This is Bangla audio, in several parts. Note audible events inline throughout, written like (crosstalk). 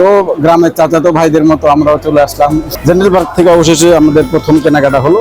তো গ্রামের চাচাতো ভাইদের মতো আমরাও চলে আসলাম। জেনারেল পার্ক থেকে অবশেষে আমাদের প্রথম কেনাকাটা হলো।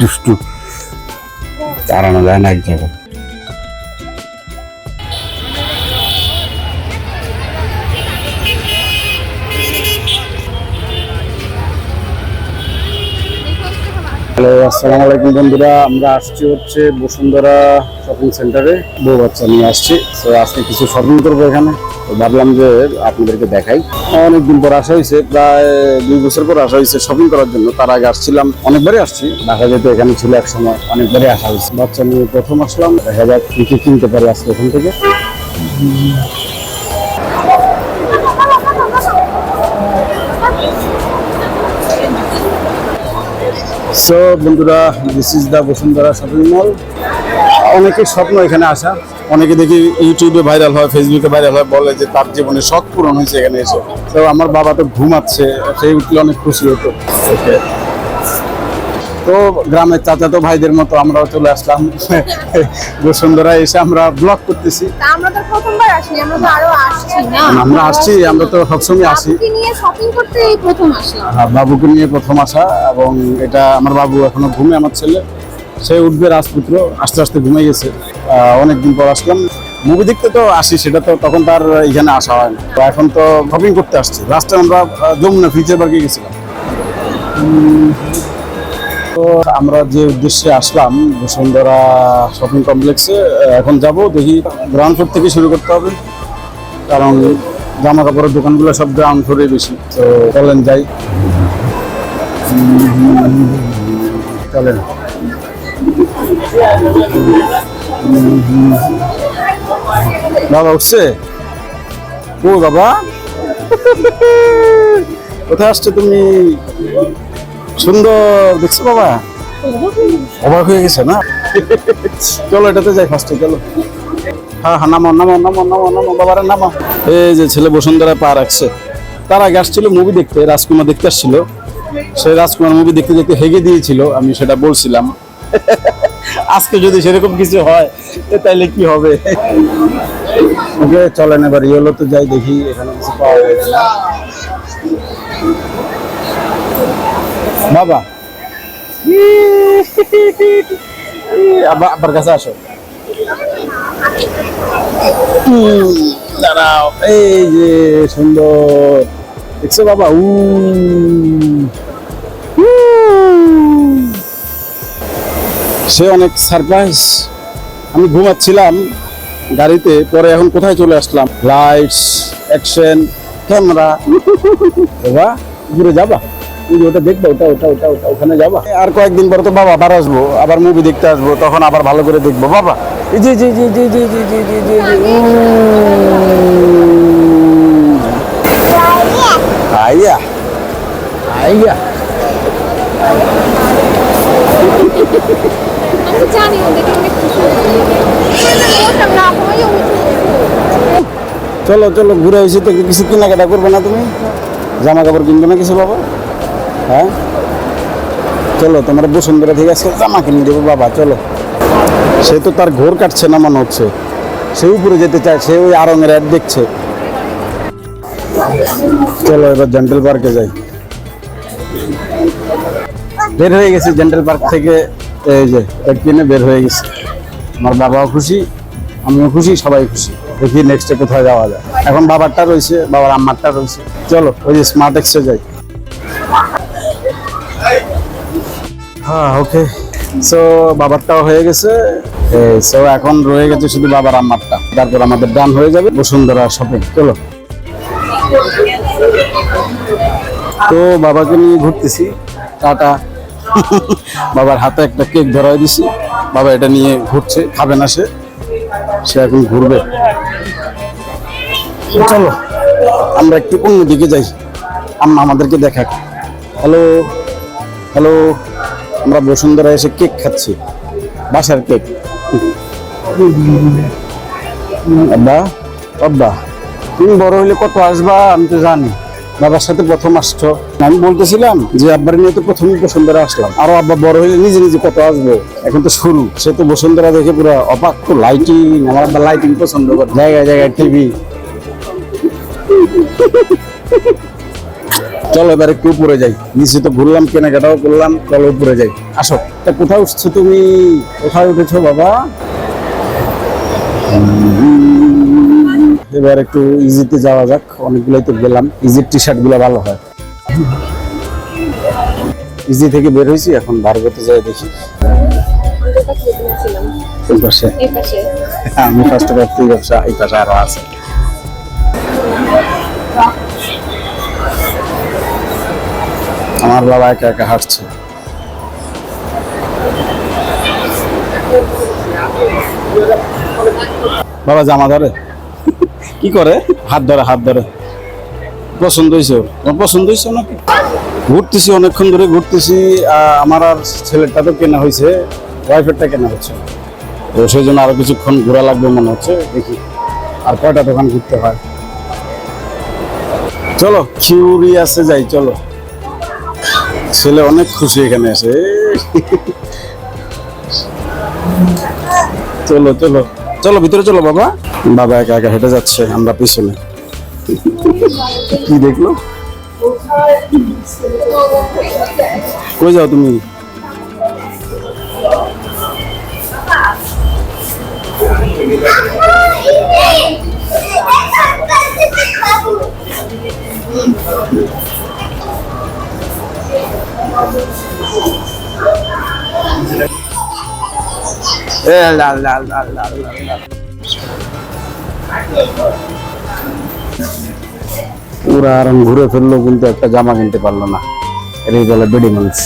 দুষ্টু। চালানো যায় না এক জায়গায়। হ্যালো আসসালামু আলাইকুম বন্ধুরা আমরা আসছি হচ্ছে বসুন্ধরা শপিং সেন্টারে। বউ বাচ্চা নিয়ে আসছি তো আজকে কিছু শপিং করব এখানে। ভাবলাম যে আপনাদেরকে দেখাই। অনেকদিন পর আসা হয়েছে, প্রায় দুই বছর পর আসা হয়েছে শপিং করার জন্য। তার আগে আসছিলাম, অনেকবারই আসছি। দেখা যেত এখানে ছিল এক সময়, অনেকবারই আসা হয়েছে। বাচ্চা নিয়ে প্রথম আসলাম, দেখা যাক কি কি কিনতে পারি আজকে এখান থেকে। সো বন্ধুরা this is the Bashundhara shopping mall অনেকের স্বপ্ন এখানে আসা। অনেকে দেখি ইউটিউবে ভাইরাল হয় ফেসবুকে ভাইরাল হয় বলে যে তার জীবনে শখ পূরণ হয়েছে এখানে এসে। তো আমার বাবা তো ঘুমাচ্ছে সেই উঠলে অনেক খুশি হতো। তো গ্রামের চাচাতো ভাইদের মতো আমরাও চলে আসলাম। (laughs) বসুন্ধরা এসে আমরা ব্লগ করতেছি। আমরা তো প্রথমবার আসি আমরা তো আরও আসছি না। আমরা আসছি আমরা তো সবসময় আসি। নিয়ে শপিং করতে প্রথম আসলাম। আর বাবুকে নিয়ে প্রথম আসা এবং এটা আমার বাবু এখনও ঘুমে আমার ছেলে। সে উঠবে রাজপুত্র, আস্তে আস্তে ঘুমে গেছে। অনেকদিন পর আসলাম। মুভি দেখতে তো আসি, সেটা তো তখন তার এখানে আসা হয় না। তো এখন তো শপিং করতে আসছি। লাস্টে আমরা যমুনা ফিউচার পার্কে গেছিলাম। তো আমরা যে উদ্দেশ্যে আসলাম, বসুন্ধরা শপিং কমপ্লেক্সে এখন যাব, দেখি গ্রাউন্ড ফ্লোর থেকে শুরু করতে হবে। কারণ জামা কাপড়ের দোকানগুলো সব গ্রাউন্ড ফ্লোরে বেশি, তো চলেন যাই। চলেন। কোথায় তুমি? সুন্দর অবাক হয়ে গেছে না? চলো, এটাতে যাই ফার্স্টে চলো। হ্যাঁ হ্যাঁ এই যে ছেলে বসুন্ধরা পা রাখছে। তার আগে আসছিল মুভি দেখতে, রাজকুমার দেখতে আসছিল। সেই রাজকুমার মুভি দেখতে দেখতে হেগে দিয়েছিল, আমি সেটা বলছিলাম। (laughs) আজকে যদি সেরকম কিছু হয় তাহলে কি হবে? ওকে চলেন এবার ইয়েলো তো যাই দেখি এখানে কিছু পাওয়া যায় বাবা। (laughs) আবার আবার কাছে আসো। দাঁড়াও এই যে সুন্দর। দেখছ বাবা? উ উ। সে অনেক সারপ্রাইজ আমি ঘুমাচ্ছিলাম গাড়িতে, পরে এখন কোথায় চলে আসলাম? লাইটস অ্যাকশন ক্যামেরা বাবা ঘুরে যাবা। যে ওটা দেখবা, ওটা ওটা ওটা ওটা, ওখানে যাবা। আর কয়েকদিন পরে তো বাবা আবার আসব, আবার মুভি দেখতে আসব, তখন আবার ভালো করে দেখব। বাবা জি জি জি জি জি জি জি জি জি। আইয়া আইয়া। চলো চলো, ঘুরে এসে তো কিছু কেনাকাটা করবে না তুমি? জামা কাপড় কিনবে না কিছু বাবা? হ্যাঁ? চলো, তোমার বসুন্ধরা থেকে আজকে জামা কিনে দেবো বাবা, চলো। সে তো তার ঘোর কাটছে না মনে হচ্ছে। সে উপরে যেতে চায়, সে ওই আরঙের অ্যাড দেখছে। চলো, এবার জেন্টাল পার্কে যাই। বের হয়ে গেছে জেন্টাল পার্ক থেকে। এই যে এক কিনে বের হয়ে গেছে। আমার বাবাও খুশি, আমিও খুশি, সবাই খুশি। দেখি নেক্সটে কোথায় যাওয়া যায়। এখন বাবারটা রয়েছে, বাবার আম্মারটা রয়েছে। চলো, ওই যে স্মার্ট এক্সে যাই। হ্যাঁ ওকে সো বাবারটাও হয়ে গেছে। সো এখন রয়ে গেছে শুধু বাবার আম্মারটা। তারপর আমাদের ডান হয়ে যাবে বসুন্ধরা শপিং চলো। তো বাবাকে নিয়ে ঘুরতেছি। টাটা। (laughs) বাবার হাতে একটা কেক ধরাই দিছি। বাবা এটা নিয়ে ঘুরছে, খাবে না সে। এখন ঘুরবে। চলো, আমরা একটু অন্যদিকে যাই। আম্মা আমাদেরকে দেখাক। হ্যালো হ্যালো, আমরা বসুন্ধরা এসে কেক খাচ্ছি। বাসার কেক। আব্বা আব্বা, তুমি বড় হইলে কত আসবা? আমি তো জানি। বাবার সাথে প্রথম আসছো? আমি বলতেছিলাম যে আব্বার নিয়ে তো প্রথমে বসুন্ধরা আসলাম। আরও আব্বা বড় হয়ে নিজে নিজে কত আসব? এখন তো শুরু। সে তো বসুন্ধরা দেখে পুরো অপাক লাইটিং আমার আব্বা লাইটিং পছন্দ করে। জায়গায় জায়গায় টিভি চলো এবার একটু উপরে যাই। নিচে তো ঘুরলাম, কেনাকাটাও করলাম। চলো উপরে যাই। আসো। তা কোথায় উঠছো তুমি? কোথায় উঠেছো বাবা? এবার একটু ইজিতে যাওয়া যাক। অনেকগুলোই তো গেলাম। ইজির টি শার্টগুলো ভালো হয়। ইজি থেকে বের হয়েছি এখন ভার্গতে যাই দেখি। আমি ফার্স্ট ব্যক্তি ব্যবসা এই পাশে আরও আছে। আমার বাবা একা একা হাঁটছে। বাবা জামা ধরে? কি করে? হাত ধরে হাত ধরে। পছন্দ হয়েছে ওর। পছন্দ হয়েছে নাকি? ঘুরতেছি, অনেকক্ষণ ধরে ঘুরতেছি। আমার আর ছেলেটা তো কেনা হয়েছে। ওয়াইফেরটা কেনা হচ্ছে। তো সেই জন্য আরও কিছুক্ষণ ঘোরা লাগবে মনে হচ্ছে। দেখি আর কয়টা দোকান ঘুরতে হয়। চলো কিউরিয়াসে যাই, চলো। ছেলে অনেক খুশি এখানে এসে চলো চলো। চলো, ভিতরে চলো বাবা। বাবা একা একা হেঁটে যাচ্ছে, আমরা পিছনে। কি দেখল? কই যাও তুমি? এ লা লা লা লা লা লা। পুরা আরাম ঘুরে ফেলল কিন্তু একটা জামা কিনতে পারল না। এটাই বলে বেডি মানুষ।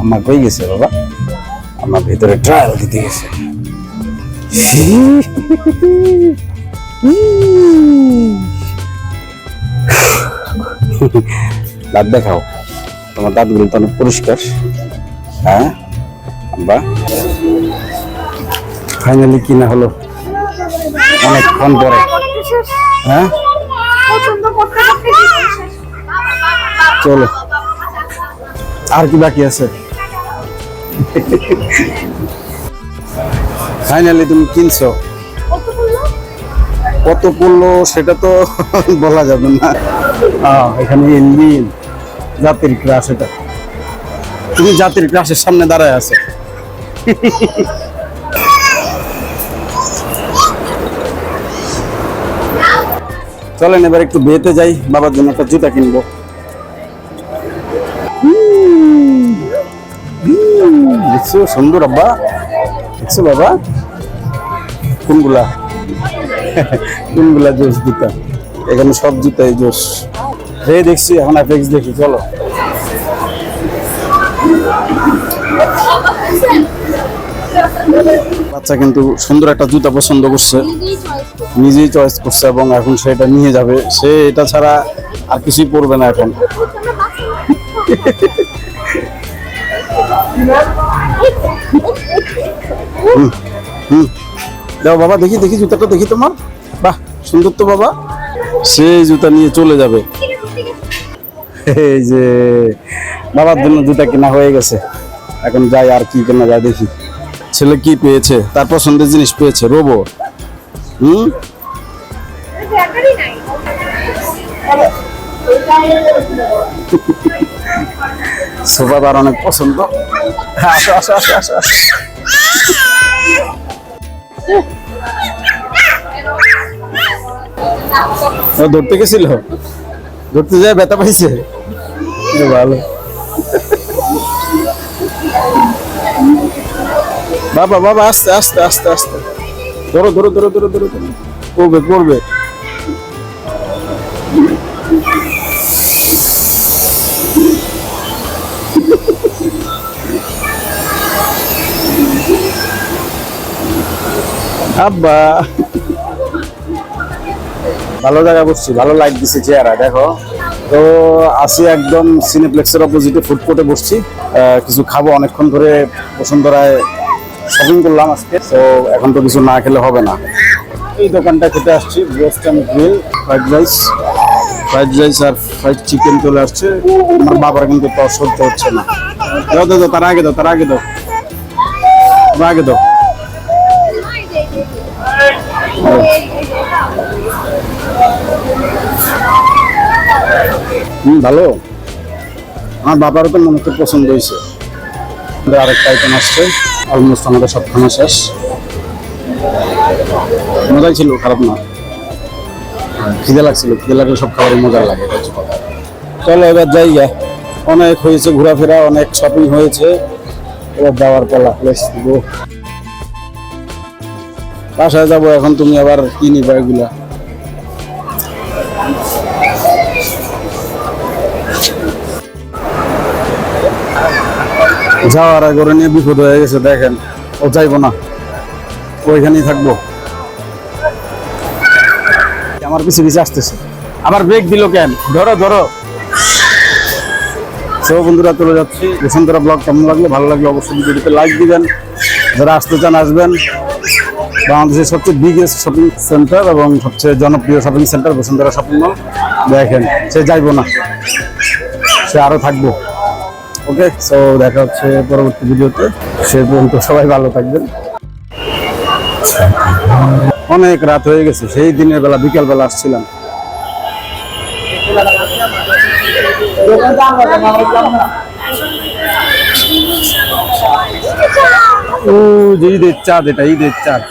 আম্মা কই গেছে বাবা? আম্মা ভিতরে ট্রায়াল দিতে গেছে। (laughs) দাঁত দেখাও। তোমার দাঁতগুলো তো অনেক পরিষ্কার। হ্যাঁ? বা ফাইনালি কিনা হলো? অনেকক্ষণ পরে। হ্যাঁ? চলো। আর কি বাকি আছে? ফাইনালি তুমি কিনছো। কত পড়ল? সেটা তো (laughs) বলা যাবে না। এখানে ইঞ্জিন জাতির ক্লাস এটা। তুমি জাতির ক্লাসের সামনে দাঁড়ায় আছে। (laughs) চলেন এবার একটু বেতে যাই। বাবার জন্য একটা জুতা কিনবো। দেখছ সুন্দর আব্বা দেখছ বাবা কোনগুলা কোনগুলা জোস জুতা এখানে সব জুতাই জোস হে দেখছি এখন অ্যাপেক্স দেখি চলো। বাচ্চা কিন্তু সুন্দর একটা জুতা পছন্দ করছে। নিজেই চয়েস করছে এবং এখন সেটা নিয়ে যাবে। সে এটা ছাড়া আর কিছুই পরবে না এখন। (laughs) (laughs) দাও বাবা দেখি দেখি জুতাটা দেখি তোমার বাহ সুন্দর তো বাবা। সেই জুতা নিয়ে চলে যাবে। এই যে বাবার জন্য জুতা কেনা হয়ে গেছে। এখন যাই আর কি কেনা যায় দেখি। ছেলে কি পেয়েছে? তার পছন্দের জিনিস পেয়েছে রোবো হুম? নাই। সোফা তার অনেক পছন্দ। আসো আসো আসো আসো আসো। ও ধরতে গেছিল? ধরতে যায় ব্যথা পাইছে? ভালো। বাবা বাবা আস্তে আস্তে আস্তে আস্তে। ধরো ধরো ধরো ধরো ধরো ধরো। করবে আব্বা। ভালো জায়গা বসছি ভালো লাইট দিছে চেয়ারা দেখো। তো আসি একদম সিনেপ্লেক্সের অপোজিটে ফুড বসছি। কিছু খাব অনেকক্ষণ ধরে বসুন্ধরায় শপিং করলাম আজকে। তো এখন তো কিছু না খেলে হবে না। এই দোকানটা খেতে আসছি western grill fried rice fried rice আর ফ্রাইড চিকেন চলে আসছে। আমার বাবার কিন্তু তো হচ্ছে না। দাও দাও, তার আগে দাও তার আগে দাও আগে দাও। হুম, ভালো। আমার বাবারও তো মনে হচ্ছে পছন্দ হয়েছে। আরেকটা আইটেম আসছে। অলমোস্ট আমাদের সব খানা শেষ। মজাই ছিল, খারাপ না। খিদে লাগছিল, খিদে লাগলে সব খাবারই মজা লাগে। চলো, এবার যাই গা। অনেক হয়েছে ঘোরাফেরা, অনেক শপিং হয়েছে। এবার যাওয়ার পালা গো বাসায় যাব, এখন তুমি আবার কি নিবা এগুলা? যাওয়ার ওরে নিয়ে বিপদ হয়ে গেছে, দেখেন। ও যাইবো না। ওইখানেই থাকব। আমার পিছে পিছে আসতেছে। আবার ব্রেক দিল কেন? ধরো ধরো। সো বন্ধুরা, চলে যাচ্ছি। বসুন্ধরা ব্লগ কেমন লাগল, ভালো লাগলে অবশ্যই ভিডিওতে লাইক দিবেন। যারা আসতে চান, আসবেন। বাংলাদেশের সবচেয়ে বিগেস্ট শপিং সেন্টার এবং সবচেয়ে জনপ্রিয় shopping centre Bashundhara shopping mall দেখেন, সে যাইবো না। সে আরও থাকব। ওকে সো দেখা হচ্ছে পরবর্তী ভিডিওতে। সে পর্যন্ত সবাই ভালো থাকবেন। অনেক রাত হয়ে গেছে, সেই দিনের বেলা, বিকেল বেলা আসছিলাম। ও, যে ঈদের চাঁদ, এটা ঈদের চাঁদ।